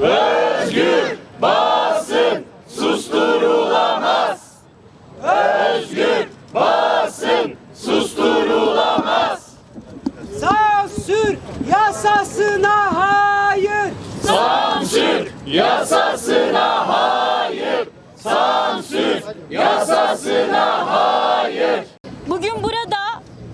Özgür basın susturulamaz. Özgür basın susturulamaz. Sansür yasasına hayır. Sansür yasasına hayır. Sansür yasasına hayır. Bugün burada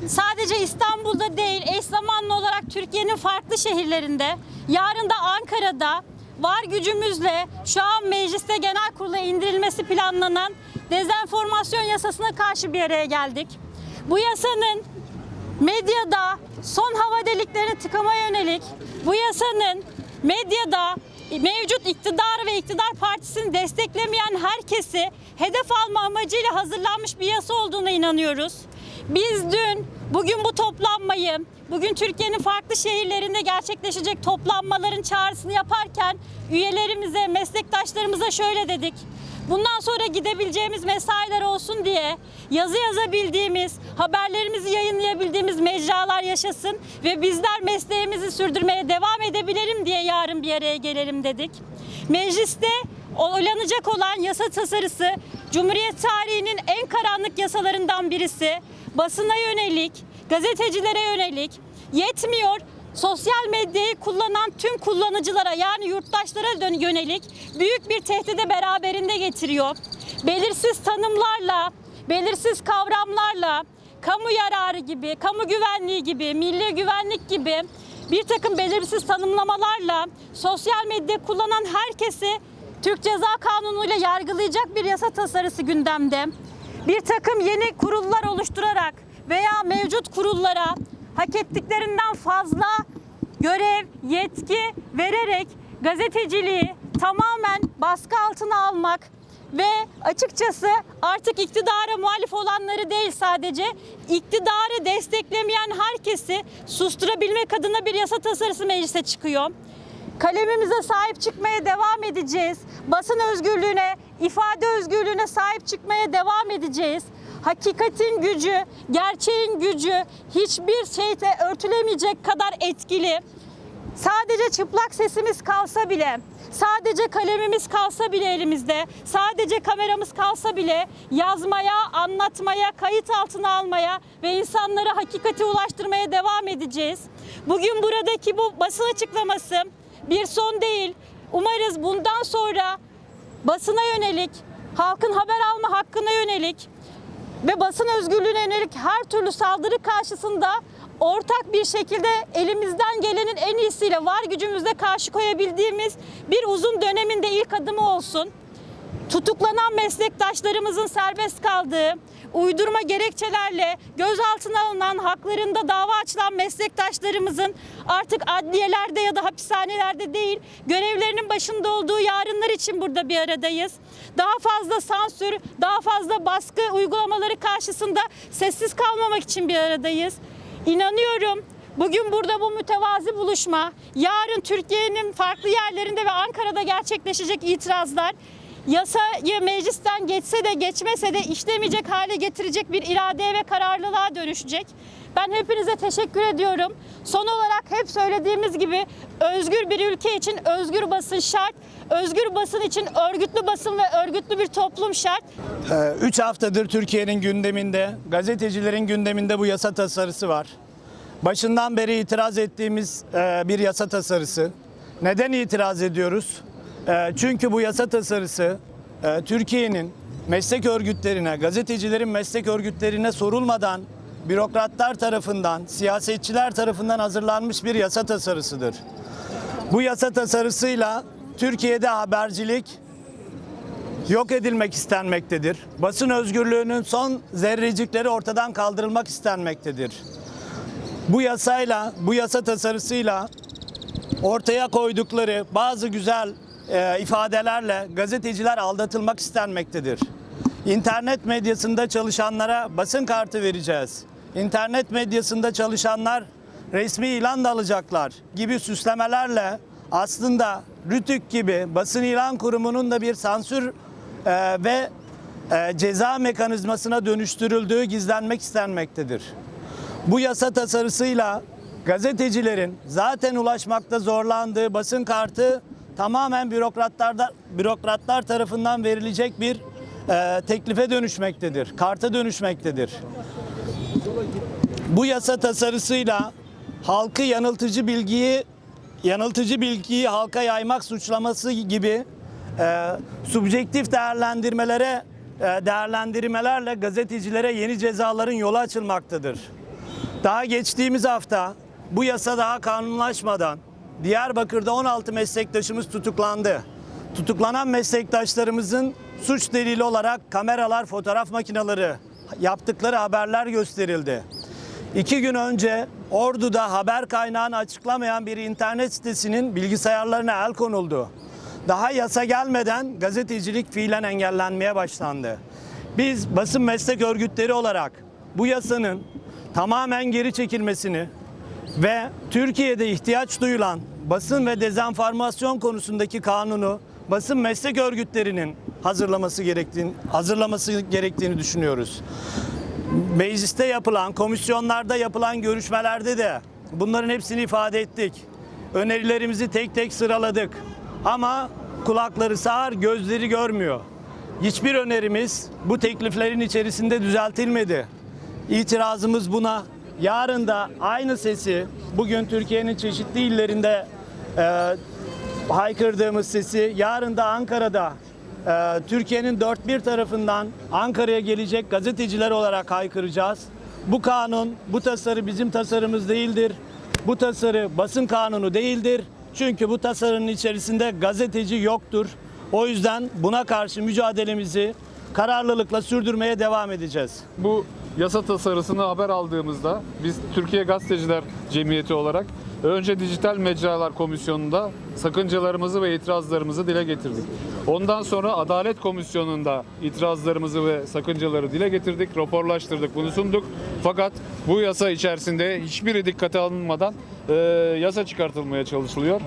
sadece İstanbul'da değil, eş zamanlı olarak Türkiye'nin farklı şehirlerinde, yarın da Ankara'da var gücümüzle şu an mecliste genel kurula indirilmesi planlanan dezenformasyon yasasına karşı bir araya geldik. Bu yasanın medyada son hava deliklerini tıkamaya yönelik, bu yasanın medyada mevcut iktidar ve iktidar partisini desteklemeyen herkesi hedef alma amacıyla hazırlanmış bir yasa olduğuna inanıyoruz. Biz dün bugün bu toplanmayı, bugün Türkiye'nin farklı şehirlerinde gerçekleşecek toplanmaların çağrısını yaparken üyelerimize, meslektaşlarımıza şöyle dedik. Bundan sonra gidebileceğimiz mesailer olsun diye yazı yazabildiğimiz, haberlerimizi yayınlayabildiğimiz mecralar yaşasın ve bizler mesleğimizi sürdürmeye devam edebilelim diye yarın bir araya gelelim dedik. Mecliste oylanacak olan yasa tasarısı Cumhuriyet tarihinin en karanlık yasalarından birisi. Basına yönelik, gazetecilere yönelik yetmiyor sosyal medyayı kullanan tüm kullanıcılara yani yurttaşlara yönelik büyük bir tehdide beraberinde getiriyor. Belirsiz tanımlarla, belirsiz kavramlarla, kamu yararı gibi, kamu güvenliği gibi, milli güvenlik gibi bir takım belirsiz tanımlamalarla sosyal medya kullanan herkesi Türk Ceza Kanunu ile yargılayacak bir yasa tasarısı gündemde. Bir takım yeni kurullar oluşturarak veya mevcut kurullara hak ettiklerinden fazla görev, yetki vererek gazeteciliği tamamen baskı altına almak ve açıkçası artık iktidara muhalif olanları değil sadece iktidarı desteklemeyen herkesi susturabilmek adına bir yasa tasarısı meclise çıkıyor. Kalemimize sahip çıkmaya devam edeceğiz. Basın özgürlüğüne, ifade özgürlüğüne sahip çıkmaya devam edeceğiz. Hakikatin gücü, gerçeğin gücü hiçbir şeyle örtülemeyecek kadar etkili. Sadece çıplak sesimiz kalsa bile, sadece kalemimiz kalsa bile elimizde, sadece kameramız kalsa bile yazmaya, anlatmaya, kayıt altına almaya ve insanlara hakikati ulaştırmaya devam edeceğiz. Bugün buradaki bu basın açıklaması bir son değil. Umarız bundan sonra basına yönelik, halkın haber alma hakkına yönelik ve basın özgürlüğüne yönelik her türlü saldırı karşısında ortak bir şekilde elimizden gelenin en iyisiyle var gücümüzle karşı koyabildiğimiz bir uzun döneminde ilk adımı olsun. Tutuklanan meslektaşlarımızın serbest kaldığı, uydurma gerekçelerle gözaltına alınan, haklarında dava açılan meslektaşlarımızın artık adliyelerde ya da hapishanelerde değil, görevlerinin başında olduğu yarınlar için burada bir aradayız. Daha fazla sansür, daha fazla baskı uygulamaları karşısında sessiz kalmamak için bir aradayız. İnanıyorum Bugün burada bu mütevazi buluşma, yarın Türkiye'nin farklı yerlerinde ve Ankara'da gerçekleşecek itirazlar yasayı meclisten geçse de geçmese de işlemeyecek hale getirecek bir iradeye ve kararlılığa dönüşecek. Ben hepinize teşekkür ediyorum. Son olarak hep söylediğimiz gibi özgür bir ülke için özgür basın şart. Özgür basın için örgütlü basın ve örgütlü bir toplum şart. 3 haftadır Türkiye'nin gündeminde, gazetecilerin gündeminde bu yasa tasarısı var. Başından beri itiraz ettiğimiz e, bir yasa tasarısı. Neden itiraz ediyoruz? E, Çünkü bu yasa tasarısı e, Türkiye'nin meslek örgütlerine, gazetecilerin meslek örgütlerine sorulmadan bürokratlar tarafından, siyasetçiler tarafından hazırlanmış bir yasa tasarısıdır. Bu yasa tasarısıyla Türkiye'de habercilik yok edilmek istenmektedir. Basın özgürlüğünün son zerrecikleri ortadan kaldırılmak istenmektedir. Bu yasayla, bu yasa tasarısıyla ortaya koydukları bazı güzel e, ifadelerle gazeteciler aldatılmak istenmektedir. İnternet medyasında çalışanlara basın kartı vereceğiz. İnternet medyasında çalışanlar resmi ilan da alacaklar gibi süslemelerle aslında Rütük gibi basın ilan kurumunun da bir sansür e, ve e, ceza mekanizmasına dönüştürüldüğü gizlenmek istenmektedir. Bu yasa tasarısıyla gazetecilerin zaten ulaşmakta zorlandığı basın kartı tamamen bürokratlar bürokratlar tarafından verilecek bir e, teklife dönüşmektedir, karta dönüşmektedir. Bu yasa tasarısıyla halkı yanıltıcı bilgiyi yanıltıcı bilgiyi halka yaymak suçlaması gibi e, subjektif değerlendirmelere e, değerlendirmelerle gazetecilere yeni cezaların yolu açılmaktadır. Daha geçtiğimiz hafta bu yasa daha kanunlaşmadan Diyarbakır'da 16 meslektaşımız tutuklandı. Tutuklanan meslektaşlarımızın suç delili olarak kameralar, fotoğraf makineleri, yaptıkları haberler gösterildi. İki gün önce Ordu'da haber kaynağını açıklamayan bir internet sitesinin bilgisayarlarına el konuldu. Daha yasa gelmeden gazetecilik fiilen engellenmeye başlandı. Biz basın meslek örgütleri olarak bu yasanın tamamen geri çekilmesini ve Türkiye'de ihtiyaç duyulan basın ve dezenformasyon konusundaki kanunu basın meslek örgütlerinin hazırlaması gerektiğini hazırlaması gerektiğini düşünüyoruz. Mecliste yapılan, komisyonlarda yapılan görüşmelerde de bunların hepsini ifade ettik. Önerilerimizi tek tek sıraladık. Ama kulakları sağır, gözleri görmüyor. Hiçbir önerimiz bu tekliflerin içerisinde düzeltilmedi. İtirazımız buna. Yarın da aynı sesi bugün Türkiye'nin çeşitli illerinde e, haykırdığımız sesi yarın da Ankara'da e, Türkiye'nin dört bir tarafından Ankara'ya gelecek gazeteciler olarak haykıracağız. Bu kanun, bu tasarı bizim tasarımız değildir. Bu tasarı basın kanunu değildir. Çünkü bu tasarının içerisinde gazeteci yoktur. O yüzden buna karşı mücadelemizi kararlılıkla sürdürmeye devam edeceğiz. Bu yasa tasarısını haber aldığımızda biz Türkiye Gazeteciler Cemiyeti olarak önce Dijital Mecralar Komisyonu'nda sakıncalarımızı ve itirazlarımızı dile getirdik. Ondan sonra Adalet Komisyonu'nda itirazlarımızı ve sakıncaları dile getirdik, raporlaştırdık, bunu sunduk. Fakat bu yasa içerisinde hiçbiri dikkate alınmadan e, yasa çıkartılmaya çalışılıyor.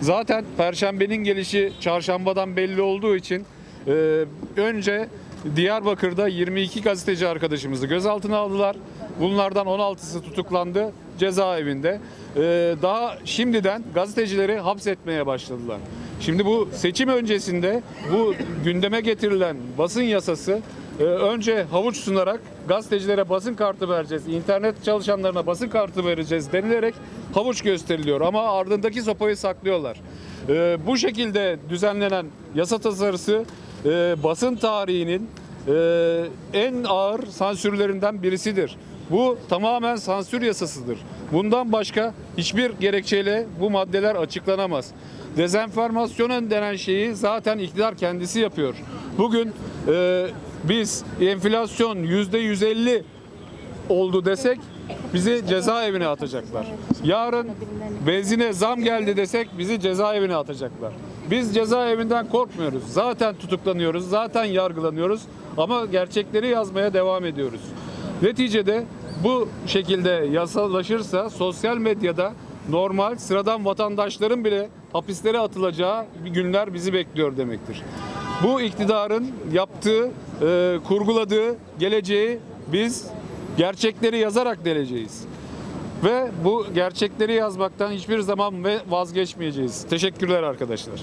Zaten Perşembenin gelişi çarşambadan belli olduğu için e, önce Diyarbakır'da 22 gazeteci arkadaşımızı gözaltına aldılar. Bunlardan 16'sı tutuklandı cezaevinde. Ee, daha şimdiden gazetecileri hapsetmeye başladılar. Şimdi bu seçim öncesinde bu gündeme getirilen basın yasası e, önce havuç sunarak gazetecilere basın kartı vereceğiz, internet çalışanlarına basın kartı vereceğiz denilerek havuç gösteriliyor ama ardındaki sopayı saklıyorlar. Ee, bu şekilde düzenlenen yasa tasarısı e, basın tarihinin e, en ağır sansürlerinden birisidir. Bu tamamen sansür yasasıdır. Bundan başka hiçbir gerekçeyle bu maddeler açıklanamaz. Dezenformasyon denen şeyi zaten iktidar kendisi yapıyor. Bugün e, biz enflasyon yüzde 150 oldu desek bizi cezaevine atacaklar. Yarın benzine zam geldi desek bizi cezaevine atacaklar. Biz cezaevinden korkmuyoruz. Zaten tutuklanıyoruz, zaten yargılanıyoruz ama gerçekleri yazmaya devam ediyoruz. Neticede bu şekilde yasalaşırsa sosyal medyada normal sıradan vatandaşların bile hapislere atılacağı günler bizi bekliyor demektir. Bu iktidarın yaptığı, e, kurguladığı geleceği biz gerçekleri yazarak deleceğiz. Ve bu gerçekleri yazmaktan hiçbir zaman vazgeçmeyeceğiz. Teşekkürler arkadaşlar.